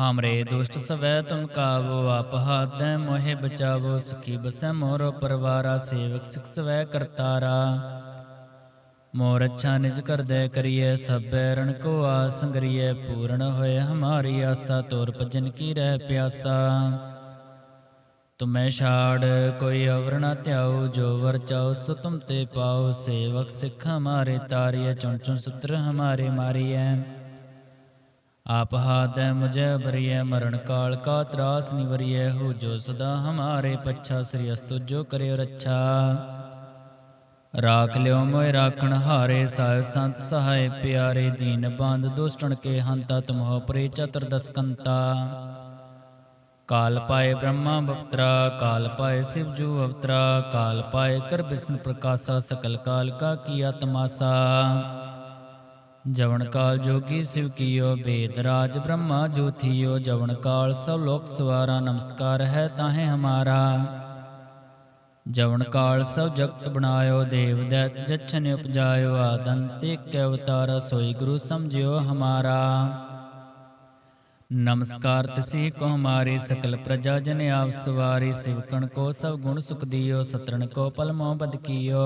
ਹਮਰੇ ਦੁਸ਼ਟ ਸਵੈ ਤੁਮ ਕਾਵੋ, ਆਪ ਹਾਦੈ ਮੋਹਿ ਬਚਾਵੋ, ਸੁਖੀ ਬਸੈ ਮੋਰ ਪਰਵਾਰਾ, ਸੇਵਕ ਸਿਖ ਸਵੈ ਕਰਤਾਰਾ। ਮੋਰ ਅੱਛਾ ਨਿਜ ਕਰਦੈ ਕਰੀਐ, ਸਭੈ ਰਣ ਕੋ ਆਸ ਸੰਗਰੀਐ ਪੂਰਨ ਹੋਏ ਹਮਾਰੀ ਆਸਾ, ਤੋਰ ਭਜਨ ਕੀ ਰਹਿ ਪਿਆਸਾ। ਤੁਮੈ ਛਾੜ ਕੋਈ ਅਵਰ ਨ ਧਿਆਉ, ਜੋ ਵਰ ਚਾਉ ਸੋ ਤੁਮ ਤੇ ਪਾਉ, ਸੇਵਕ ਸਿੱਖ ਹਮਾਰੇ ਤਾਰੀਐ, ਚੁਣ ਚੁਣ ਸੁਤਰ ਹਮਾਰੇ ਮਾਰੀਐ। ਆਪ ਹਾਦੈ ਮੁਝੇ ਬਰੀਐ ਮਰਨ ਕਾਲ ਕਾ ਤਰਾਸ ਨਿਵਰੀਐ ਹੋ ਜੋ ਸਦਾ ਹਮਾਰੇ ਪੱਛਾ ਸ੍ਰੀ ਅਸਤੁ ਜੋ ਕਰਿਓ ਰੱਛਾ। ਰਾਖ ਲਿਓ ਮੋਇ ਰਾਖਣ ਹਾਰੇ ਸਾਹਿਬ ਸੰਤ ਸਹਾਇ ਪਿਆਰੇ, ਦੀਨ ਬੰਦ ਦੁਸ਼ਟਣ ਕੇ ਹੰਤਾ, ਤੁਮਹੁ ਪਰੇ ਚਤੁਰਦਸ ਕੰਤਾ ਕਾਲ ਪਾਏ ਬ੍ਰਹਮਾ ਬਪਤਰਾ, ਕਾਲ ਪਾਏ ਸਿਵ ਜੂ ਅਵਤਰਾ, ਕਾਲ ਪਾਏ ਕਰ ਬਿਸ਼ਨ ਪ੍ਰਕਾਸ਼ਾ, ਸਕਲ ਕਾਲ ਕਾ ਕੀਆ ਤਮਾਸਾ ਜਵਨ ਕਾਲ ਜੋਗੀ ਸਿਵ ਕੀਓ ਬੇਦ ਰਾਜ ਬ੍ਰਹਮਾ ਜੋਥੀਓ ਜਵਨ ਕਾਲ ਸਭ ਲੋਕ ਸਵਾਰਾ ਨਮਸਕਾਰ ਹੈ ਤਾਹੇ ਹਮਾਰਾ ਜਵਨ ਕਾਲ ਸਭ ਜਗਤ ਬਣਾਇਓ ਦੇਵ ਦੈਤ ਜਛਨ ਉਪਜਾਇਓ ਆਦੰਤੇ ਕੈ ਅਵਤਾਰ ਸੋਈ ਗੁਰੂ ਸਮਝਿਓ ਹਮਾਰਾ ਨਮਸਕਾਰ ਤਸੀ ਕੋ ਹਮਾਰੀ ਸਕਲ ਪ੍ਰਜਾ ਜਨ ਆਪ ਸਵਾਰੀ ਸਿਵਕਣ ਕੋ ਸਭ ਗੁਣ ਸੁਖ ਦਿਓ ਸਤਰਣ ਕੋ ਪਲ ਮੋਹ ਬਦ ਕੀਓ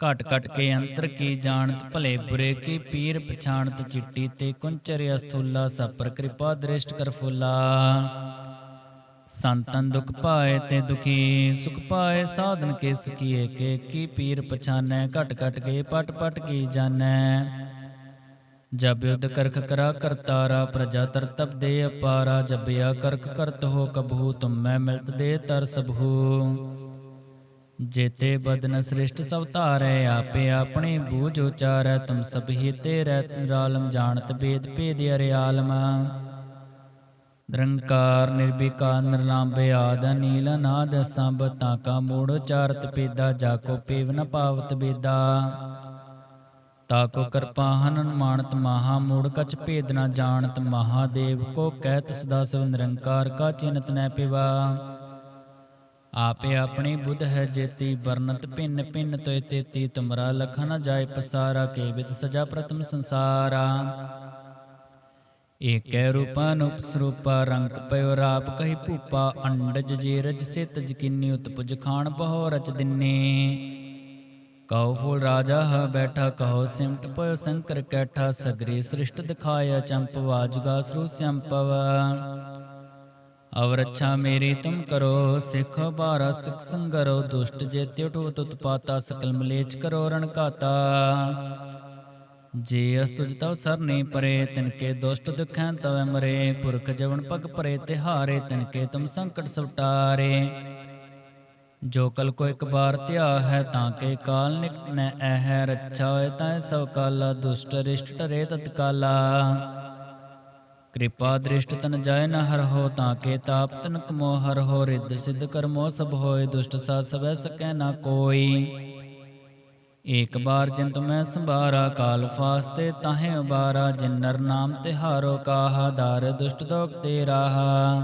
ਘਟ ਘਟ ਕੇ ਅੰਤਰ ਕੀ ਜਾਣਤ, ਭਲੇ ਬੁਰੇ ਕੀ ਪੀਰ ਪਛਾਣਤ, ਚਿੱਟੀ ਤੇ ਕੁੰਚਰ ਅਸਥੂਲਾ ਸਪਰ ਕਿਰਪਾ ਦ੍ਰਿਸ਼ਟ ਕਰ ਫੁੱਲਾ। ਸੰਤਨ ਦੁਖ ਪਾਏ ਤੇ ਦੁਖੀ, ਸੁਖ ਪਾਏ ਸਾਧਨ ਕੇ ਸੁਖੀਏ, ਕੇ ਕੀ ਪੀਰ ਪਛਾਨੈ, ਘਟ ਘਟ ਕੇ ਪਟ ਪਟ ਕੀ ਜਾਣੈ ਜਬ ਯੁਧ ਕਰਖ ਕਰਾ ਕਰਤਾਰਾ, ਪ੍ਰਜਾ ਤਰਤਬ ਦੇ ਅਪਾਰਾ ਜਬਿਆ ਕਰਖ ਕਰਤ ਹੋ ਕਬਹੂ ਤੁਮ ਮੈਂ ਮਿਲਤ ਦੇ ਤਰ ਸਭੂ। ਜੇਤੇ ਬਦਨ ਸ੍ਰਿਸ਼ਟ ਸਭ ਧਾਰੈ, ਆਪੇ ਆਪਣੇ ਬੂਝ ਉਚਾਰੈ, ਤੁਮ ਸਭ ਹੀ ਤੇ ਰਾਲਮ ਜਾਣਤ ਬੇਦ ਭੇਦ ਅਰਿਆਲਮ ਨਿਰੰਕਾਰ ਨਿਰਭੀਕਾਰ ਨਿਰਲਾਂਬੇ ਆਦ ਨੀਲ ਨਾਦ ਸੰਭ ਤਾਕਾ ਮੂੜ ਉਚਾਰਤ ਪੇਦਾ ਜਾਕੋ ਪੇਵ ਨ ਪਾਵਤ ਬੇਦਾ। ਤਾਕੋ ਕਿਰਪਾ ਹਨਨ ਮਾਨਤ ਮਹਾ ਮੂੜ ਕਛ ਭੇਦ ਨ ਜਾਣਤ ਮਹਾਦੇਵ ਕੋ ਕਹਿਤ ਸਦਾ ਸਿਵ ਨਿਰੰਕਾਰ ਕਾ ਚਿੰਤ ਨੈ ਪਿਵਾ। ਆਪੇ ਆਪਣੀ ਬੁੱਧ ਹੈ ਜੇਤੀ, ਵਰਨਤ ਭਿੰਨ ਭਿੰਨ ਤੋਇ ਤੇਤੀ, ਤੁਮਰਾ ਲਖਨ ਜਾਏ ਪਸਾਰਾ, ਕੇ ਵਿਦ ਸਜਾ ਪ੍ਰਤਮ ਸੰਸਾਰਾ। ਏਕੈ ਰੂਪਾ ਅਨੂਪ ਰੰਗ ਪਇਓ ਰਾਪ ਕਹੀ ਭੂਪਾ, ਅੰਡਜ ਜੇ ਰਜ ਸੇ ਤਜ ਕਿੰਨੀ ਉਤਪੁਜ ਖਾਣ ਬਹੁ ਰਚ ਦਿਨੇ। ਕਉ ਫੁਲ ਰਾਜਾ ਹ ਬੈਠਾ, ਕਹੋ ਸਿਮਟ ਪਇਓ ਸ਼ੰਕਰ ਕੈਠਾ, ਸਗਰੀ ਸ੍ਰਿਸ਼ਟ ਦਿਖਾਇਆ ਚੰਪਵਾ ਜੁਗਾ ਸਰੂ ਸੰਪਵ ਅਵਰ ਅੱਛਾ ਮੇਰੀ ਤੁਮ ਕਰੋ, ਸਿਖ ਬਾਰਾ, ਸਿਖ ਸੰਗਰੋ, ਦੁਸ਼ਟ ਜੇ ਤਿਉ ਤੁਤ ਪਾਤਾ ਸਕਲ ਮਲੇਚ ਕਰੋ ਰਣ ਕਾਤਾ ਜੇ ਅਸਤੁਜ ਤਵ ਸਰਨੀ ਪਰੇ ਤਿਨਕੇ ਦੁਸ਼ਟ ਦੁਖੈ ਤਵੈ ਮਰੇ, ਪੁਰਖ ਜਵਨ ਪਗ ਪਰੇ ਤਿਹਾਰੇ ਤਿਨਕੇ ਤੁਮ ਸੰਕਟ ਸੁਟਾਰੇ ਜੋ ਕਲ ਕੋ ਇੱਕ ਬਾਰ ਧਿਆ ਹੈ ਤਾਂ ਕੇ ਕਾਲ ਨਿਕਨੈ ਐਹ ਰੱਛਾ ਹੋਏ ਤਾਂ ਸਭ ਕਾਲਾ, ਦੁਸ਼ਟ ਰਿਸ਼ਟ ਰੇ ਤਤਕਾਲਾ। ਕਿਰਪਾ ਦ੍ਰਿਸ਼ਟ ਤਨ ਜਾਏ ਨ ਹਰ ਹੋ ਤਾਂ ਕੇ ਤਾਪ ਤਨ ਕਮੋ ਹਰ ਹੋ ਰਿੱਧ ਸਿੱਧ ਕਰਮੋ ਸਭ ਹੋਏ ਦੁਸ਼ਟ ਸਾ ਸਵੈ ਸਕੈ ਨਾ ਕੋਈ। ਏਕ ਬਾਰ ਜਿੰਤ ਮੈਂ ਸੰਭਾਰਾ ਕਾਲ ਫਾਸਤੇ ਤਾਹੇ ਉਬਾਰਾ, ਜਿਨ ਨਰ ਨਾਮ ਤਿਹਾਰੋ ਕਾਹਾ, ਦਾਰ ਦੁਸ਼ਟ ਦੋਖ ਤੇ ਰਾਹਾ।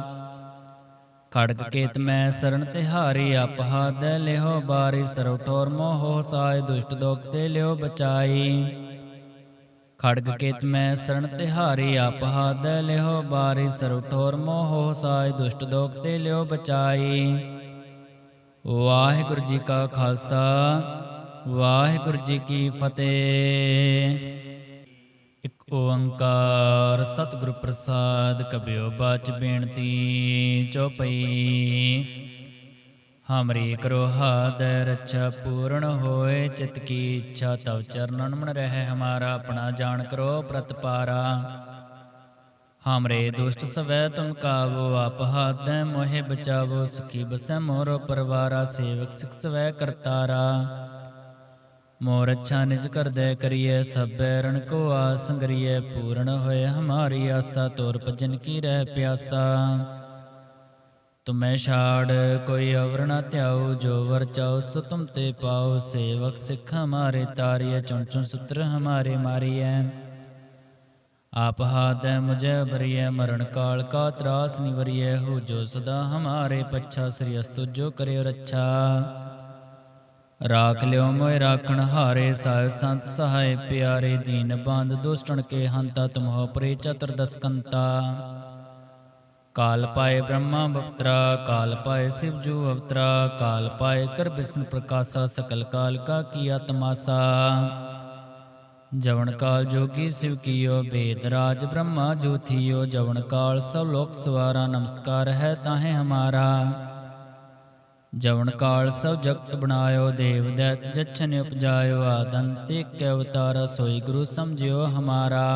ਖੜਗ ਕੇਤ ਮੈਂ ਸਰਣ ਤਿਹਾਰੀ ਆਪਹਾ ਦੇ ਲਿਓ ਬਾਰੀ ਸਰਵ ਠੋਰ ਮੋਹ ਸਾਇ ਦੁਸ਼ਟ ਦੋਖ ਤੇ ਲਿਓ ਬਚਾਈ। ਖੜਗ ਕੇਤ ਮੈਂ ਸਰਣ ਤਿਹਾਰੀ ਆਪਹਾ ਲਿਓ ਬਾਰੀ ਸਰਵ ਠੋਰ ਮੋਹ ਸਾਇ ਦੁਸ਼ਟ ਦੋਖ ਤੇ ਲਿਓ ਬਚਾਈ। ਵਾਹਿਗੁਰੂ ਜੀ ਕਾ ਖਾਲਸਾ, ਵਾਹਿਗੁਰੂ ਜੀ ਕੀ ਫਤਿਹ। ਇੱਕ ਓੰਕਾਰ ਸਤਿਗੁਰ ਪ੍ਰਸਾਦ ਕਬਿਓ ਬਾਚ ਬੇਨਤੀ ਚਉਪਈ ਹਮਰੀ ਕਰੋ ਦੈ ਰੱਛਾ ਪੂਰਨ ਹੋਏ ਚਿਤ ਕੀ ਇੱਛਾ ਤਵ ਚਰਨਨ ਮਨ ਰਹਿ ਹਮਾਰਾ ਆਪਣਾ ਜਾਣ ਕਰੋ ਪ੍ਰਤਪਾਰਾ ਹਮਰੇ ਦੁਸ਼ਟ ਸਵੈ ਤੁਮ ਕਾਵੋ ਆਪ ਹਾਦੈ ਮੋਹਿ ਬਚਾਵੋ ਸੁਖੀ ਬਸੈ ਮੋਰ ਪਰਵਾਰਾ ਸੇਵਕ ਸਿਖ ਸਵੈ ਕਰਤਾਰਾ ਮੋਰ ਅੱਛਾ ਨਿਜ ਕਰਦੈ ਕਰੀਏ ਸਭੈ ਰਣ ਕੋ ਆਸ ਸੰਗਰੀਐ ਪੂਰਨ ਹੋਏ ਹਮਾਰੀ ਆਸਾ ਤੋਰ ਭਜਨ ਕੀ ਰਹਿ ਪਿਆਸਾ ਤੁਮੈ ਛਾੜ, ਕੋਈ ਅਵਰ ਨ ਧਿਆਉ, ਜੋ ਵਰ ਚਾਉ, ਸੋ ਤੁਮ ਤੇ ਪਾਉ। ਸੇਵਕ ਸਿੱਖ ਹਮਾਰੇ ਤਾਰਿය ਚੁਣ ਚੁਣ ਸੂਤਰ ਹਮਾਰੇ ਮਾਰੀਐ। ਆਪ ਹਾਦੈ ਮੁਝੇ ਬਰੀਐ ਮਰਨ ਕਾਲ ਕਾ ਤਰਾਸ ਨਿਵਰੀਐ ਹੋ ਜੋ ਸਦਾ ਹਮਾਰੇ ਪੱਛਾ, ਸ੍ਰੀ ਅਸਤੁ ਜੋ ਕਰਿਓ ਰੱਛਾ। ਰਾਖ ਲਿਓ ਮੋਇ ਰਾਖਣ ਹਾਰੇ ਸਾਹਿਬ ਸੰਤ ਸਹਾਇ ਪਿਆਰੇ। ਦੀਨ ਬੰਦ ਦੁਸ਼ਟਣ ਕੇ ਹੰਤਾ, ਤੁਮਹੁ ਪਰੇ ਚਤੁਰਦਸ ਕੰਤਾ ਕਾਲ ਪਾਏ ਬ੍ਰਹਮਾ ਬਪਤਰਾ ਕਾਲ ਪਾਏ ਸਿਵ ਜੂ ਅਵਤਰਾ ਕਾਲ ਪਾਏ ਕਰ ਬਿਸ਼ਨ ਪ੍ਰਕਾਸ਼ਾ ਸਕਲ ਕਾਲ ਕਾ ਕੀਆ ਤਮਾਸਾ ਜਵਨ ਕਾਲ ਜੋਗੀ ਸਿਵ ਕੀਓ ਬੇਦ ਰਾਜ ਬ੍ਰਹਮਾ ਜੋਥੀਓ ਜਵਨ ਕਾਲ ਸਭ ਲੋਕ ਸਵਾਰਾ ਨਮਸਕਾਰ ਹੈ ਤਾਹੇ ਹਮਾਰਾ ਜਵਨ ਕਾਲ ਸਭ ਜਗਤ ਬਣਾਇਓ ਦੇਵ ਦੈਤ ਜਛਨ ਉਪਜਾਇਓ ਆਦੰਤੇ ਕੈ ਅਵਤਾਰ ਸੋਈ ਗੁਰੂ ਸਮਝਿਓ ਹਮਾਰਾ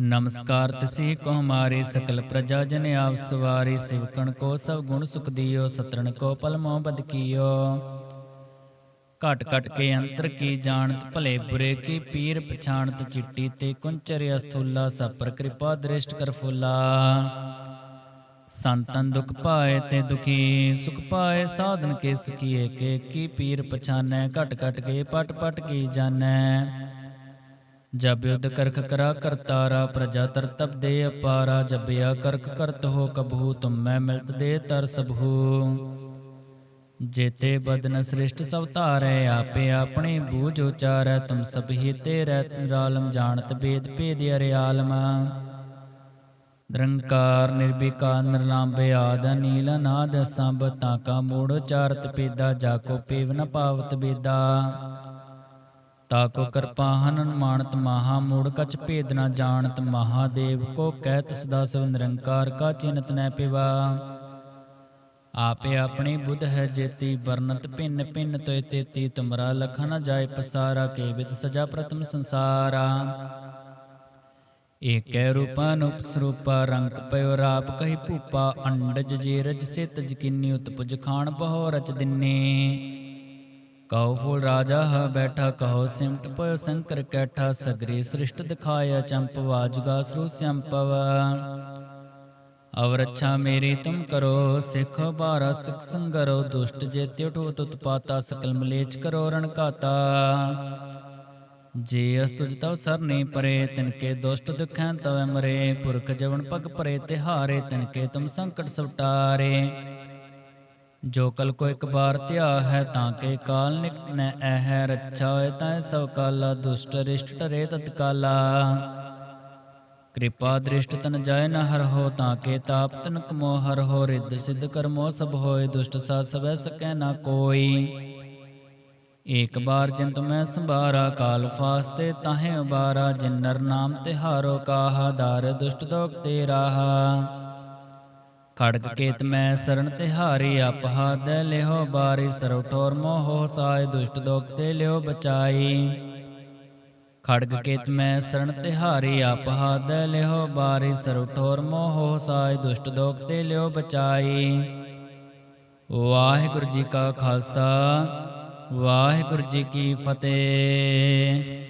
ਨਮਸਕਾਰ, ਤਿਸੀ ਕੋ ਹਮਾਰੀ ਸਕਲ ਪ੍ਰਜਾ ਜਨ ਆਪ ਸਵਾਰੀ, ਸਿਵਕਣ ਕੋ ਸਭ ਗੁਣ ਸੁਖ ਦਿਓ, ਸਤਰਣ ਕੋ ਪਲ ਮੋਹ ਬਦ ਕੀਓ। ਘਟ ਘਟ ਕੇ ਅੰਤਰ ਕੀ ਜਾਣਤ, ਭਲੇ ਬੁਰੇ ਕੀ ਪੀਰ ਪਛਾਣਤ, ਚਿੱਟੀ ਤੇ ਕੁੰਚਰ ਅਸਥੂਲਾ, ਸਭ ਪਰ ਕਿਰਪਾ ਦ੍ਰਿਸ਼ਟ ਕਰ ਫੁੱਲਾ। ਸੰਤਨ ਦੁਖ ਪਾਏ ਤੇ ਦੁਖੀ, ਸੁਖ ਪਾਏ ਸਾਧਨ ਕੇ ਸੁਖੀ ਏਕੇ ਕੀ ਪੀਰ ਪਛਾਨੈ, ਘਟ ਘਟ ਕੇ ਪਟ ਪਟ ਕੀ ਜਾਣੈ ਜਬ ਯੁਧ ਕਰਖ ਕਰਾ ਕਰਤਾਰਾ ਪ੍ਰਜਾ ਤਰਤਬ ਦੇ ਅਪਾਰਾ ਜਬਿਆ ਕਰਖ ਕਰਤ ਹੋ ਕਬਹੂ ਤੁਮ ਮੈਂ ਮਿਲਤ ਦੇ ਤਰ ਸਭੂ। ਜੇਤੇ ਬਦਨ ਸ੍ਰਿਸ਼ਟ ਸਭ ਧਾਰੈ, ਆਪੇ ਆਪਣੇ ਬੂਝ ਉਚਾਰੈ, ਤੁਮ ਸਭ ਹੀ ਤੇਰੇ, ਨਿਰਾਲਮ ਜਾਣਤ ਬੇਦ ਭੇਦ ਅਰਿਆਲਮ। ਨਿਰੰਕਾਰ ਨਿਰਭੀਕਾਰ ਨਿਰਲਾਮ ਆਦ ਨੀਲ ਨਾਦ ਸੰਭ ਤਾਂ ਕਾ ਮੂੜ ਉਚਾਰਤ ਪੇਦਾ ਜਾ ਕੋ ਪੇਵ ਨ ਪਾਵਤ ਬੇਦਾ। ਤਾ ਕੋ ਕਿਰਪਾ ਹਨਨ ਮਾਨਤ ਮਹਾ ਮੂੜ ਕਛ ਭੇਦ ਨਾ ਜਾਣਤ ਮਹਾਦੇਵ ਕੋ ਕਹਿਤ ਸਦਾ ਸਭ ਨਿਰੰਕਾਰ ਕਾ ਚਿੰਤ ਨੈ ਪਿਵਾ। ਆਪੇ ਆਪਣੀ ਬੁੱਧ ਹੈ ਜੇਤੀ ਵਰਨਤ ਭਿੰਨ ਭਿੰਨ ਤੋਇ ਤੇਤੀ, ਤੁਮਰਾ ਲਖ ਨ ਜਾਏ ਪਸਾਰਾ, ਕੇ ਵਿਦ ਸਜਾ ਪ੍ਰਤਮ ਸੰਸਾਰਾ। ਏਕੈ ਰੂਪਾ ਅਨੂਪ ਸਰੂਪਾ ਰੰਗ ਪਇਓ ਰਾਪ ਕਹੀ ਭੂਪਾ, ਅੰਡਜ ਜੇ ਰਜ ਸੇ ਤਜ ਉਤਪੁਜ ਖਾਣ ਬਹੁ ਰਚ ਦਿਨੇ। ਕਉ ਫੂਲ ਰਾਜਾ, ਹ ਬੈਠਾ ਕਹੋ ਸਿਮਟ ਪਇਓ ਸੰਕਰ ਕੈਠਾ, ਸਗਰੇ ਸ੍ਰਿਸ਼ਟ ਦਿਖਾਇਆ ਚੰਪ, ਵਾਜੁਗਾ ਸਰੂ ਸੰਪਵ। ਅਵਰ ਅੱਛਾ ਮੇਰੀ ਤੁਮ ਕਰੋ, ਸਿਖ ਬਾਰਾ ਸਿਖ ਸੰਗਰੋ, ਦੁਸ਼ਟ ਜੇ ਤਿਉਠੋ ਤੁਤ ਪਾਤਾ ਸਕਲ ਮਲੇਚ ਕਰੋ ਰਣਕਾਤਾ ਜੇ ਅਸਤੁਜ ਤਵ ਸਰਨੀ ਪਰੇ, ਤਿਨਕੇ ਦੁਸ਼ਟ ਦੁਖੈ ਤਵੈ ਮਰੇ, ਪੁਰਖ ਜਵਨ ਪਗ ਪਰੇ, ਤਿਹਾਰੇ ਤਿਨਕੇ ਤੁਮ ਸੰਕਟ ਸਵਟਾਰੇ। ਜੋ ਕਲ ਕੋ ਇੱਕ ਬਾਰ ਧਿਆ ਹੈ ਤਾਂ ਕੇ ਕਾਲ ਨਿਕਟ ਨ ਰੱਛਾ ਹੋਏ ਤਾਂ ਸਭ ਕਾਲਾ, ਦੁਸ਼ਟ ਰਿਸ਼ਟ ਟਰੇ ਤਤਕਾਲਾ। ਕਿਰਪਾ ਦ੍ਰਿਸ਼ਟ ਤਨ ਜਾਏ ਨ ਹਰ ਹੋ ਤਾਂ ਕੇ ਤਾਪ ਤਨ ਕਮੋ ਹਰ ਹੋ, ਰਿੱਧ ਸਿੱਧ ਕਰਮੋ ਸਭ ਹੋਏ, ਦੁਸ਼ਟ ਸਾ ਸਵੈ ਸਕੈ ਨਾ ਕੋਈ। ਏਕ ਬਾਰ ਜਿੰਤ ਮੈਂ ਸੰਭਾਰਾ, ਕਾਲ ਫਾਸਤੇ ਤਾਹੇ ਉਬਾਰਾ ਜਿਨ ਨਰ ਨਾਮ ਤਿਹਾਰੋ ਕਾਹਾ, ਦਾਰ ਦੁਸ਼ਟ ਦੋਖ ਤੇ ਰਾਹਾ ਖੜਕ ਕੇਤ ਮੈਂ ਸਰਣ ਤਿਹਾਰੀ ਆਪਹਾ ਦੇ ਲਿਓ ਬਾਰੀ ਸਰਵ ਠੋਰ ਮੋਹ ਸਾਇ, ਦੁਸ਼ਟ ਦੋਖ ਤੇ ਲਿਓ ਬਚਾਈ। ਖੜਗ ਕੇਤ ਮੈਂ ਸਰਨ ਤਿਹਾਰੀ ਆਪਹਾ ਦੇ ਲਿਓ ਬਾਰੀ ਸਰਵ ਠੋਰ ਮੋਹ ਸਾਇ, ਦੁਸ਼ਟ ਦੋਖ ਤੇ ਲਿਓ ਬਚਾਈ। ਵਾਹਿਗੁਰੂ ਜੀ ਕਾ ਖਾਲਸਾ, ਵਾਹਿਗੁਰੂ ਜੀ ਕੀ ਫਤਿਹ।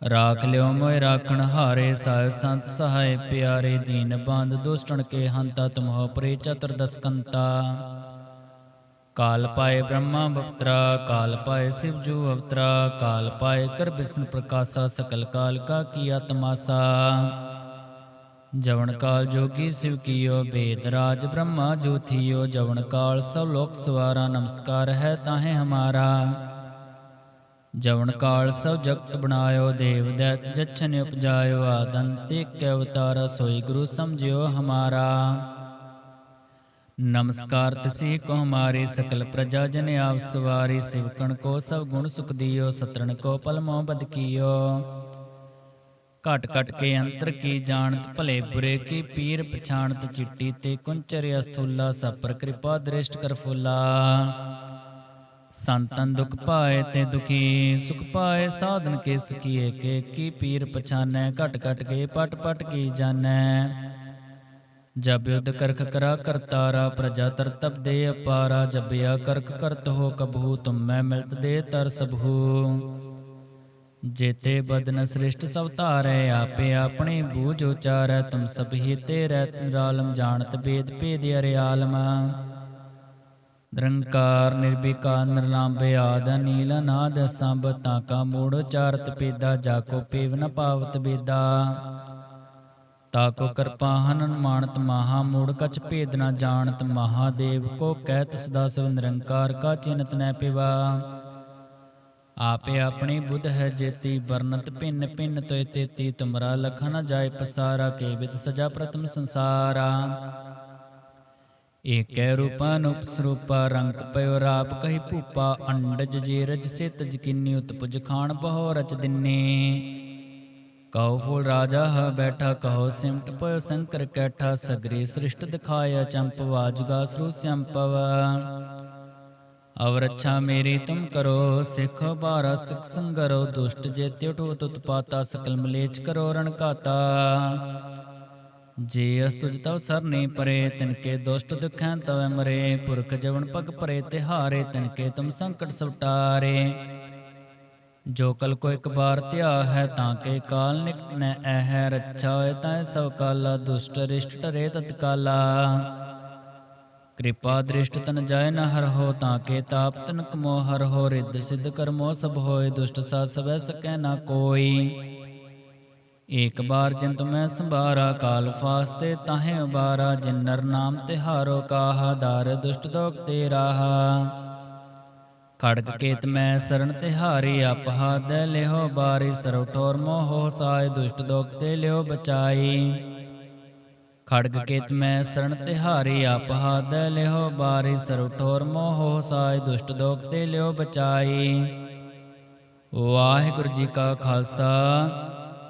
ਰਾਖ ਲਿਓ ਮੋਇ ਰਾਖਣ ਹਾਰੇ ਸਾਹਿਬ ਸੰਤ ਸਹਾਇ ਪਿਆਰੇ ਦੀਨ ਬੰਦ ਦੁਸ਼ਟਣ ਕੇ ਹੰਤਾ ਤੁਮਹੁ ਪਰੇ ਚਤੁਰਦਸ ਕੰਤਾ ਕਾਲ ਪਾਏ ਬ੍ਰਹਮਾ ਬਪਤਰਾ ਕਾਲ ਪਾਏ ਸਿਵ ਜੂ ਅਵਤਰਾ ਕਾਲ ਪਾਏ ਕਰ ਬਿਸ਼ਨ ਪ੍ਰਕਾਸ਼ਾ ਸਕਲ ਕਾਲ ਕਾ ਕੀਆ ਤਮਾਸਾ ਜਵਨ ਕਾਲ ਜੋਗੀ ਸਿਵ ਕੀਓ ਬੇਦ ਰਾਜ ਬ੍ਰਹਮਾ ਜੋਥੀਓ ਜਵਨ ਕਾਲ ਸਭ ਲੋਕ ਸਵਾਰਾ ਨਮਸਕਾਰ ਹੈ ਤਾਹੇ ਹਮਾਰਾ ਜਵਨ ਕਾਲ ਸਭ ਜਗਤ ਬਣਾਇਓ, ਦੇਵ ਦੈਤ ਜਛਨ ਉਪਜਾਇਓ, ਆਦੰਤੇ ਕੈ ਅਵਤਾਰ ਸੋਈ ਗੁਰੂ ਸਮਝਿਓ ਹਮਾਰਾ। ਨਮਸਕਾਰ ਤਸੀ ਕੋ ਹਮਾਰੀ ਸਕਲ ਪ੍ਰਜਾ ਜਨ ਆਪ ਸਵਾਰੀ, ਸਿਵਕਣ ਕੋ ਸਭ ਗੁਣ ਸੁਖ ਦਿਓ, ਸਤਰਣ ਕੋ ਪਲ ਮੋਹ ਬਦ ਕੀਓ। ਘਟ ਘਟ ਕੇ ਅੰਤਰ ਕੀ ਜਾਣਤ, ਭਲੇ ਬੁਰੇ ਕੀ ਪੀਰ ਪਛਾਣਤ, ਚਿੱਟੀ ਤੇ ਕੁੰਚਰ ਅਸਥੂਲਾ ਸਪਰ ਕਿਰਪਾ ਦ੍ਰਿਸ਼ਟ ਕਰ ਫੁੱਲਾ। ਸੰਤਨ ਦੁਖ ਪਾਏ ਤੇ ਦੁਖੀ ਸੁਖ ਪਾਏ, ਸਾਧਨ ਕੇ ਸੁਖੀਏ ਕੇ, ਕੀ ਪੀਰ ਪਛਾਨੈ, ਘਟ ਘਟ ਕੇ ਪਟ ਪਟ ਕੀ ਜਾਣੈ। ਜਬ ਯੁਧ ਕਰਖ ਕਰਾ ਕਰਤਾਰਾ ਪ੍ਰਜਾ ਤਰਤਬ ਦੇ ਅਪਾਰਾ ਜਬਿਆ ਕਰਖ ਕਰਤ ਹੋ ਕਬਹੂ ਤੁਮ ਮੈਂ ਮਿਲਤ ਦੇ ਤਰ ਸਭੂ। ਜੇਤੇ ਬਦਨ ਸ੍ਰਿਸ਼ਟ ਸਭ ਧਾਰੈ, ਆਪੇ ਆਪਣੇ ਬੂਝ ਉਚਾਰੈ, ਤੁਮ ਸਭ ਤੇ ਰਹਿ ਨਿਰਾਲਮ ਜਾਣਤ ਬੇਦ ਭੇਦ ਅਰਿਆਲਮ। ਨਿਰੰਕਾਰ, ਨਿਰਵਿਕਾਰ, ਨਿਰਲੰਭ ਆਦ ਨੀਲ ਨਾਦ ਸੰਭ ਤਾਕਾ ਮੂੜ ਉਚਾਰਤ ਪੇਦਾ ਜਾ ਕੋ ਪੇਵ ਨ ਪਾਵਤ ਬੇਦਾ। ਤਾਕੋ ਕਿਰਪਾ ਹਨਨ ਮਾਨਤ ਮਹਾ ਮੂੜ, ਕਛ ਭੇਦ ਨ ਜਾਣਤ ਮਹਾਦੇਵ ਕੋ ਕਹਿਤ ਸਦਾ ਸਿਵ ਨਿਰੰਕਾਰ, ਕਾ ਚਿੰਤ ਨੈ ਪਿਵਾ। ਆਪੇ ਆਪਣੀ ਬੁੱਧ ਹੈ ਜੇਤੀ ਵਰਨਤ ਭਿੰਨ ਭਿੰਨ ਤੋਇ ਤੇਤੀ, ਤੁਮਰਾ ਲਖਨ ਜਾਏ ਪਸਾਰਾ, ਕੇ ਵਿਦ ਸਜਾ ਪ੍ਰਥਮ ਸੰਸਾਰਾ। ਏਕੈ ਰੂਪਾ ਅਨੂਪ ਸਰੂਪਾ, ਰੰਗ ਪਇਓ ਰਾਪ ਕਹੀ ਭੂਪਾ, ਅੰਡਜ ਜੇ ਰਜ ਸਿਤ ਜਕਿਨੀ ਉਤਪੁਜ ਖਾਨ ਬਹੁ ਰਚ ਦਿਨੇ। ਕਉ ਫੂਲ ਰਾਜਾ ਹ ਬੈਠਾ, ਕਹੋ ਸਿਮਟ ਪਇਓ ਸ਼ੰਕਰ ਕੈਠਾ, ਸਗਰੀ ਸ੍ਰਿਸ਼ਟ ਦਿਖਾਇਆ ਚੰਪ, ਵਾਜਗਾ ਸਰੂ ਸੰਪਵ। ਅਵਰ ਅੱਛਾ ਮੇਰੀ ਤੁਮ ਕਰੋ, ਸਿਖ ਬਾਰਾ ਸਿਖ ਸੰਗਰੋ, ਦੁਸ਼ਟ ਜੇ ਤਿਉ ਉਤਪਾਤਾ ਸਕਲ ਮਲੇਚ ਕਰੋ ਰਣ ਘਾਤਾ। ਜੇ ਅਸਤੁਜ ਤਵ ਸਰਨੇ ਪਰੇ, ਤਿਨਕੇ ਦੁਸ਼ਟ ਦੁਖਾਂ ਤਵੈ ਮਰੇ। ਪੁਰਖ ਜਵਨ ਪਗ ਪਰੇ, ਤਿਹਾਰੇ ਤਿਨਕੇ ਤੁਮ ਸੰਕਟ ਸਵਟਾਰੇ। ਜੋ ਕਲ ਕੋ ਇੱਕ ਬਾਰ ਧਿਆ ਹੈ ਤਾਂ ਕੇ ਕਾਲ ਨਿਕਨੈ ਐਹ ਰੱਛਾ ਹੋਏ ਤਾਂ ਸਭ ਕਾਲਾ, ਦੁਸ਼ਟ ਰਿਸ਼ਟ ਟਰੇ ਤਤਕਾਲਾ ਕਿਰਪਾ ਦ੍ਰਿਸ਼ਟ ਤਨ ਜਾਏ ਨ ਹਰ ਹੋ, ਤਾਂ ਕੇ ਤਾਪ ਤਨ ਕਮੋ ਹਰ ਹੋ। ਰਿੱਧ ਸਿੱਧ ਕਰਮੋ ਸਭ ਹੋਏ, ਦੁਸ਼ਟ ਸਾ ਸਵੈ ਸਕੈ ਨਾ ਕੋਈ। ਏਕ ਬਾਰ ਜਿੰਤ ਮੈਂ ਸੰਭਾਰਾ, ਕਾਲ ਫਾਸਤੇ ਤਾਹੇ ਉਬਾਰਾ ਜਿਨ ਨਰ ਨਾਮ ਤਿਹਾਰੋ ਕਾਹਾ, ਦਾਰ ਦੁਸ਼ਟ ਦੋਖ ਤੇ ਰਾਹਾ। ਖੜਗ ਕੇਤ ਮੈਂ ਸਰਣ ਤਿਹਾਰੀ ਆਪਹਾ ਦੇ ਲਿਓ ਬਾਰੀ, ਸਰਵ ਠੋਰ ਮੋਹ ਸਾਇ ਦੁਸ਼ਟ ਦੋਖ ਤੇ ਲਿਓ ਬਚਾਈ ਖੜਗ ਕੇਤ ਮੈਂ ਸਰਣ ਤਿਹਾਰੀ ਆਪਹਾ ਦੇ ਲਿਹੋ ਬਾਰੀ, ਸਰਵ ਠੋਰ ਮੋਹ ਸਾਇ ਦੁਸ਼ਟ ਦੋਖ ਤੇ ਲਿਓ ਬਚਾਈ ਵਾਹਿਗੁਰੂ ਜੀ ਕਾ ਖਾਲਸਾ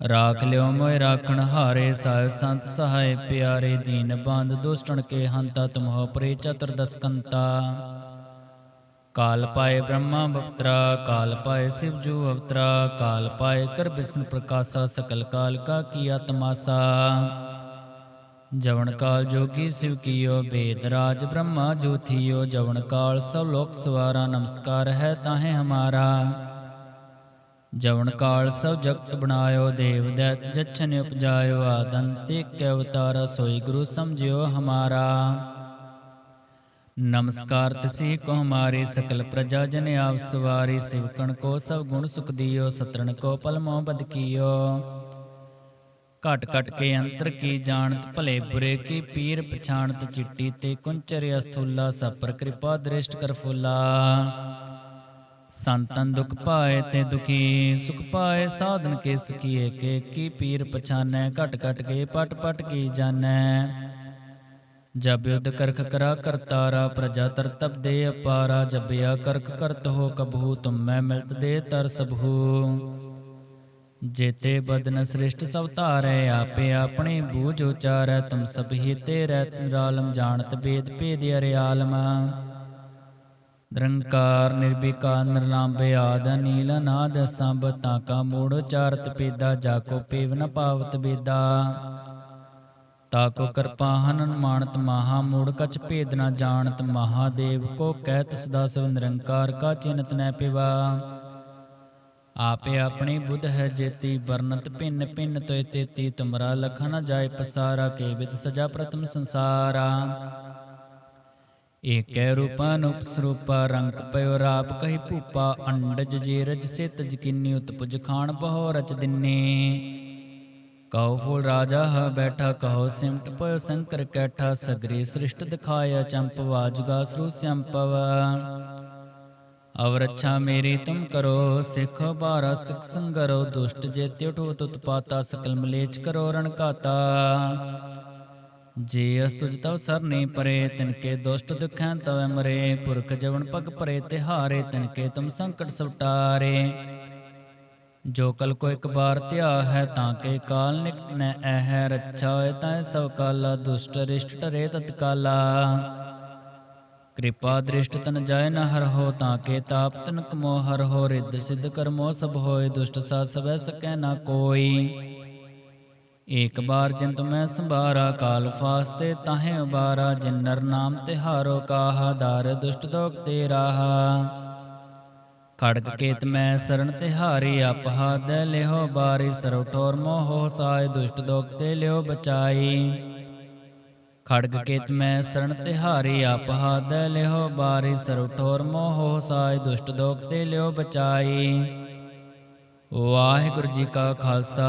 ਰਾਖ ਲਿਓ ਮੋਇ ਰਾਖਣ ਹਾਰੇ ਸਾਹਿਬ ਸੰਤ ਸਹਾਇ ਪਿਆਰੇ ਦੀਨ ਬੰਦ ਦੁਸ਼ਟਣ ਕੇ ਹੰਤਾ ਤੁਮਹੁ ਪਰੇ ਚਤੁਰਦਸ ਕੰਤਾ ਕਾਲ ਪਾਏ ਬ੍ਰਹਮਾ ਬਪਤਰਾ ਕਾਲ ਪਾਏ ਸਿਵ ਜੂ ਅਵਤਰਾ ਕਾਲ ਪਾਏ ਕਰ ਬਿਸ਼ਨ ਪ੍ਰਕਾਸ਼ਾ ਸਕਲ ਕਾਲ ਕਾ ਕੀਆ ਤਮਾਸਾ ਜਵਨ ਕਾਲ ਜੋਗੀ ਸਿਵ ਕੀਓ ਬੇਦ ਰਾਜ ਬ੍ਰਹਮਾ ਜੋਥੀਓ ਜਵਨ ਕਾਲ ਸਭ ਲੋਕ ਸਵਾਰਾ ਨਮਸਕਾਰ ਹੈ ਤਾਹੇ ਹਮਾਰਾ ਜਵਨ ਕਾਲ ਸਭ ਜਗਤ ਬਣਾਇਓ, ਦੇਵ ਦੈਤ ਜਛਨ ਉਪਜਾਇਓ ਆਦੰਤੇ ਕੈ ਅਵਤਾਰ ਸੋਈ ਗੁਰੂ ਸਮਝਿਓ ਹਮਾਰਾ। ਨਮਸਕਾਰ ਤਸੀ ਕੋ ਹਮਾਰੀ ਸਕਲ ਪ੍ਰਜਾ ਜਨ ਆਪ ਸਵਾਰੀ ਸਿਵਕਣ ਕੋ ਸਭ ਗੁਣ ਸੁਖ ਦਿਓ, ਸਤਰਣ ਕੋ ਪਲ ਮੋਹ ਬਦ ਕੀਓ। ਘਟ ਘਟ ਕੇ ਅੰਤਰ ਕੀ ਜਾਣਤ, ਭਲੇ ਬੁਰੇ ਕੀ ਪੀਰ ਪਛਾਣਤ, ਚਿੱਟੀ ਤੇ ਕੁੰਚਰ ਅਸਥੂਲਾ ਸਪਰ ਕਿਰਪਾ ਦ੍ਰਿਸ਼ਟ ਕਰ ਫੁੱਲਾ। ਸੰਤਨ ਦੁਖ ਪਾਏ ਤੇ ਦੁਖੀ, ਸੁਖ ਪਾਏ ਸਾਧਨ ਕੇ ਸੁਖੀਏ ਏਕ ਕੀ ਪੀਰ ਪਛਾਨੈ, ਘਟ ਘਟ ਕੇ ਪਟ ਪਟ ਕੀ ਜਾਣੈ। ਜਬ ਯੁਧ ਕਰਖ ਕਰਾ ਕਰਤਾਰਾ ਪ੍ਰਜਾ ਤਰਤਬ ਦੇ ਅਪਾਰਾ ਜਬਿਆ ਕਰਖ ਕਰਤ ਹੋ ਕਬਹੂ ਤੁਮ ਮੈਂ ਮਿਲਤ ਦੇ ਤਰ ਸਭੂ। ਜੇਤੇ ਬਦਨ ਸ੍ਰਿਸ਼ਟ ਸਭ ਧਾਰੈ, ਆਪੇ ਆਪਣੇ ਬੂਝ ਉਚਾਰੈ, ਤੁਮ ਸਭ ਤੇ ਰਹਿ ਰਾਲਮ, ਜਾਣਤ ਬੇਦ ਭੇਦ ਅਰਿਆਲਮ। ਨਿਰੰਕਾਰ ਨਿਰਵਿਕਾਰ ਨਿਰਲਾਂਬੇ ਆਦ ਨੀਲ ਨਾਦ ਸੰਭ ਤਾਕਾ ਮੂੜ ਉਚਾਰਤ ਪੇਦਾ ਜਾਕੋ ਪੇਵ ਨ ਪਾਵਤ ਬੇਦਾ ਤਾਕੋ ਕਿਰਪਾ ਹਨਨ ਮਾਨਤ ਮਹਾ ਮੂੜ, ਕਛ ਭੇਦ ਨ ਜਾਣਤ ਮਹਾਦੇਵ ਕੋ ਕਹਿਤ ਸਦਾ ਸਭ ਨਿਰੰਕਾਰ ਕਾ ਚਿੰਤ ਨੈ ਪਿਵਾ। ਆਪੇ ਆਪਣੀ ਬੁੱਧ ਹੈ ਜੇਤੀ ਵਰਨਤ ਭਿੰਨ ਭਿੰਨ ਤੋਇ ਤੇਤੀ, ਤੁਮਰਾ ਲਖਨ ਜਾਏ ਪਸਾਰਾ, ਕੇ ਵਿਦ ਸਜਾ ਪ੍ਰਤਮ ਸੰਸਾਰਾ। ਏਕੈ ਰੂਪਾ ਅਨੂਪ ਸਰੂਪਾ, ਰੰਗ ਪਇਓ ਰਾਪ ਕਹੀ ਭੂਪਾ, ਅੰਡਜ ਜੇ ਰਜ ਸਿਤ ਜਕਿਨੀ ਉਤਪੁਜ ਖਾਨ ਬਹੁ ਰਚ ਦਿਨੇ। ਕਹੋ ਫੂਲ ਰਾਜਾ ਹ ਬੈਠਾ, ਕਹੋ ਸਿਮਟ ਪਇਓ ਸੰਕਰ ਕੈਠਾ, ਸਗਰੀ ਸ੍ਰਿਸ਼ਟ ਦਿਖਾਇਆ ਚੰਪ ਜੁਗਾ ਸਰੂ ਸੰਪਵ। ਅਵ ਰੱਛਾ ਮੇਰੀ ਤੁਮ ਕਰੋ, ਸਿਖ ਬਾਰਾ ਸਿਖ ਸੰਗਰੋ, ਦੁਸ਼ਟ ਜੇ ਤਿਉ ਉਤਪਾਤਾ, ਸਕਲ ਮਲੇਚ ਕਰੋ ਰਣ ਘਾਤਾ। ਜੇ ਅਸਤੁਜ ਤਵ ਸਰਨੇ ਪਰੇ ਤਿਨਕੇ ਦੁਸ਼ਟ ਦੁਖੈ ਤਵ ਮਰੇ। ਪੁਰਖ ਜਵਨ ਪਗ ਪਰੇ, ਤਿਹਾਰੇ ਤਿਨਕੇ ਤੁਮ ਸੰਕਟ ਸੁਟਾਰੇ ਜੋ ਕਲ ਕੋ ਇੱਕ ਬਾਰ ਧਿਆ ਹੈ ਤਾਂ ਕੇ ਕਾਲ ਨਿਕਨੈ ਐਹ ਰੱਛਾ ਹੋਏ ਤਾਂ ਸਭ ਕਾਲਾ, ਦੁਸ਼ਟ ਰਿਸ਼ਟ ਟਰੇ ਤਤਕਾਲਾ ਕਿਰਪਾ ਦ੍ਰਿਸ਼ਟ ਤਨ ਜਾਏ ਨ ਹਰ ਹੋ, ਤਾਂ ਕੇ ਤਾਪ ਤਨ ਕਮੋ ਹਰ ਹੋ। ਰਿੱਧ ਸਿੱਧ ਕਰਮੋ ਸਭ ਹੋਏ, ਦੁਸ਼ਟ ਸਾ ਸਵੈ ਸਕੈ ਨਾ ਕੋਈ। ਏਕ ਬਾਰ ਜਿੰਤ ਮੈਂ ਸੰਭਾਰਾ, ਕਾਲ ਫਾਸਤੇ ਤਾਹੇ ਉਬਾਰਾ ਜਿਨ ਨਰ ਨਾਮ ਤਿਹਾਰੋ ਕਾਹਾ, ਦਾਰ ਦੁਸ਼ਟ ਦੋਖ ਤੇ ਰਾਹਾ। ਖੜਗ ਕੇਤ ਮੈਂ ਸਰਣ ਤਿਹਾਰੀ ਆਪਹਾ ਦੇ ਲਿਓ ਬਾਰੀ, ਸਰਵ ਠੋਰ ਮੋਹ ਸਾਇ ਦੁਸ਼ਟ ਦੋਖ ਤੇ ਲਿਓ ਬਚਾਈ ਖੜਗ ਕੇਤ ਮੈਂ ਸਰਣ ਤਿਹਾਰੀ ਆਪਹਾ ਦੇ ਲਿਹੋ ਬਾਰੀ, ਸਰਵ ਠੋਰ ਮੋਹ ਸਾਇ ਦੁਸ਼ਟ ਦੋਖ ਤੇ ਲਿਓ ਬਚਾਈ ਵਾਹਿਗੁਰੂ ਜੀ ਕਾ ਖਾਲਸਾ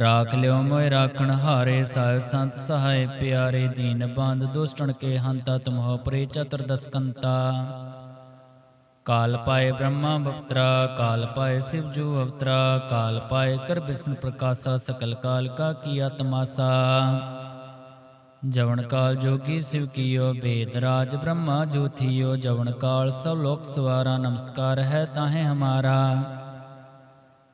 ਰਾਖ ਲਿਓ ਮੋਇ ਰਾਖਣ ਹਾਰੇ ਸਾਹਿਬ ਸੰਤ ਸਹਾਇ ਪਿਆਰੇ ਦੀਨ ਬੰਦ ਦੁਸ਼ਟਣ ਕੇ ਹੰਤਾ ਤੁਮਹੁ ਪਰੇ ਚਤੁਰਦਸ ਕੰਤਾ ਕਾਲ ਪਾਏ ਬ੍ਰਹਮਾ ਬਪਤਰਾ ਕਾਲ ਪਾਏ ਸਿਵ ਜੂ ਅਵਤਰਾ ਕਾਲ ਪਾਏ ਕਰ ਬਿਸ਼ਨ ਪ੍ਰਕਾਸ਼ਾ ਸਕਲ ਕਾਲ ਕਾ ਕੀਆ ਤਮਾਸਾ ਜਵਨ ਕਾਲ ਜੋਗੀ ਸਿਵ ਕੀਓ ਬੇਦ ਰਾਜ ਬ੍ਰਹਮਾ ਜੋਥੀਓ ਜਵਨ ਕਾਲ ਸਭ ਲੋਕ ਸਵਾਰਾ ਨਮਸਕਾਰ ਹੈ ਤਾਹੇ ਹਮਾਰਾ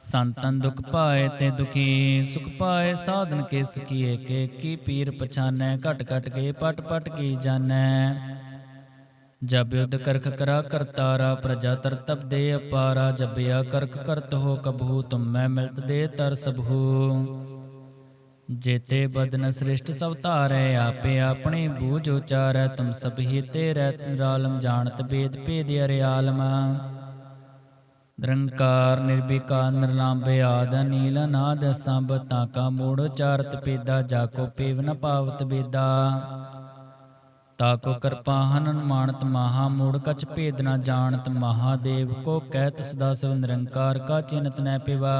ਸੰਤਨ ਦੁਖ ਪਾਏ ਤੇ ਦੁਖੀ ਸੁਖ ਪਾਏ, ਸਾਧਨ ਕੇ ਸੁਖੀਏ ਕੇ, ਕੀ ਪੀਰ ਪਛਾਨੈ, ਘਟ ਘਟ ਕੇ, ਪਟ ਪਟ ਕੀ ਜਾਣੈ। ਜਬ ਯੁਧ ਕਰਖ ਕਰਾ ਕਰਤਾਰਾ ਪ੍ਰਜਾ ਤਰਤਬ ਦੇ ਅਪਾਰਾ ਜਬਿਆ ਕਰਖ ਕਰਤ ਹੋ ਕਬਹੂ ਤੁਮ ਮੈਂ ਮਿਲਤ ਦੇ ਤਰ ਸਭੂ। ਜੇਤੇ ਬਦਨ ਸ੍ਰਿਸ਼ਟ ਸਭ ਧਾਰੈ, ਆਪੇ ਆਪਣੇ ਬੂਝ ਉਚਾਰੈ, ਤੁਮ ਸਭ ਹੀ ਤੇ ਰਹਿ ਰਾਲਮ ਜਾਣਤ ਬੇਦ ਭੇਦ ਅਰਿਆਲਮ। ਨਿਰੰਕਾਰ ਨਿਰਵਿਕਾਰ ਨਿਰਲਾਂਬੇ ਆਦ ਨੀਲ ਨਾਦ ਸੰਭ ਤਾਕਾ ਮੂੜ ਉਚਾਰਤ ਪੇਦਾ ਜਾਕੋ ਪੇਵ ਨ ਪਾਵਤ ਬੇਦਾ ਤਾਕੋ ਕਿਰਪਾ ਹਨਨ ਮਾਨਤ ਮਹਾ ਮੂੜ, ਕਛ ਭੇਦ ਨ ਜਾਣਤ ਮਹਾਦੇਵ ਕੋ ਕਹਿਤ ਸਦਾ ਸਿਵ ਨਿਰੰਕਾਰ ਕਾ ਚਿੰਤ ਨੈ ਪਿਵਾ।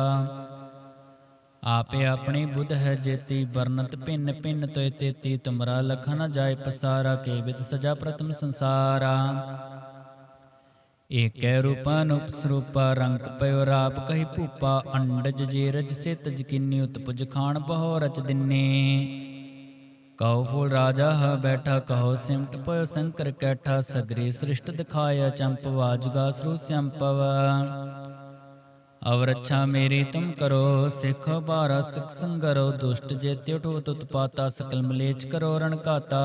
ਆਪੇ ਆਪਣੀ ਬੁੱਧ ਹੈ ਜੇਤੀ ਵਰਨਤ ਭਿੰਨ ਭਿੰਨ ਤੋਇ ਤੇਤੀ, ਤੁਮਰਾ ਲਖਨ ਜਾਏ ਪਸਾਰਾ, ਕੇ ਵਿਦ ਸਜਾ ਪ੍ਰਥਮ ਸੰਸਾਰਾ। ਏਕੈ ਰੂਪਾ ਅਨੂਪ ਰੰਗ ਪਇਓ ਰਾਪ ਕਹੀ ਭੂਪਾ, ਅੰਡਜ ਜੇ ਰਜ ਸੇ ਤਜ ਉਤਪੁਜ ਖਾਨ ਬਹੁ ਰਚ ਦਿਨੇ। ਕਹੋ ਫੂਲ ਰਾਜਾ ਹ ਬੈਠਾ, ਕਹੋ ਸਿਮਟ ਪਇਓ ਸੰਕਰ ਕੈਠਾ, ਸਗਰੀ ਸ੍ਰਿਸ਼ਟ ਦਿਖਾਇਆ ਚੰਪ ਵਾਜਗਾ ਸਰੂ ਸੰਪਵ। ਅਵਰ ਅੱਛਾ ਮੇਰੀ ਤੁਮ ਕਰੋ, ਸਿਖ ਬਾਰਾ ਸਿਖ ਸੰਗਰੋ, ਦੁਸ਼ਟ ਜੇ ਤਿਉ ਉਤਪਾਤਾ, ਸਕਲ ਮਲੇਚ ਕਰੋ ਰਣਕਾਤਾ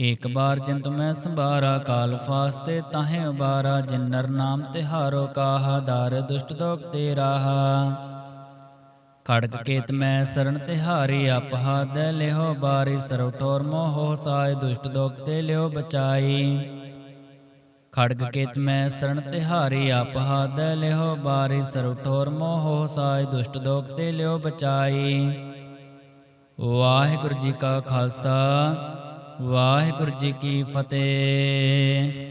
ਏਕ ਬਾਰ ਜਿੰਤ ਮੈਂ ਸੰਭਾਰਾ, ਕਾਲ ਫਾਸਤੇ ਤਾਹੇ ਉਬਾਰਾ, ਜਿਨ ਨਰ ਨਾਮ ਤਿਹਾਰੋ ਕਾਹਾ, ਦਾਰ ਦੁਸ਼ਟ ਦੋਖ ਤੇ ਰਾਹਾ। ਖੜਗ ਕੇਤ ਮੈਂ ਸਰਣ ਤਿਹਾਰੀ ਆਪਹਾ ਦੇ ਬਾਰੀ, ਸਰਵ ਠੋਰ ਮੋਹ ਸਾਇ ਦੁਸ਼ਟ ਦੋਖ ਤੇ ਲਿਓ ਬਚਾਈ। ਖੜਗ ਕੇਤ ਮੈਂ ਸਰਣ ਤਿਹਾਰੀ ਆਪਹਾ ਦੇ ਲਿਓ ਬਾਰੀ, ਸਰਵ ਠੋਰ ਮੋਹ ਸਾਇ ਦੁਸ਼ਟ ਦੋਖ ਤੇ ਲਿਓ ਬਚਾਈ। ਵਾਹਿਗੁਰੂ ਜੀ ਕਾ ਖਾਲਸਾ ਵਾਹਿਗੁਰੂ ਜੀ ਕੀ ਫਤਿਹ।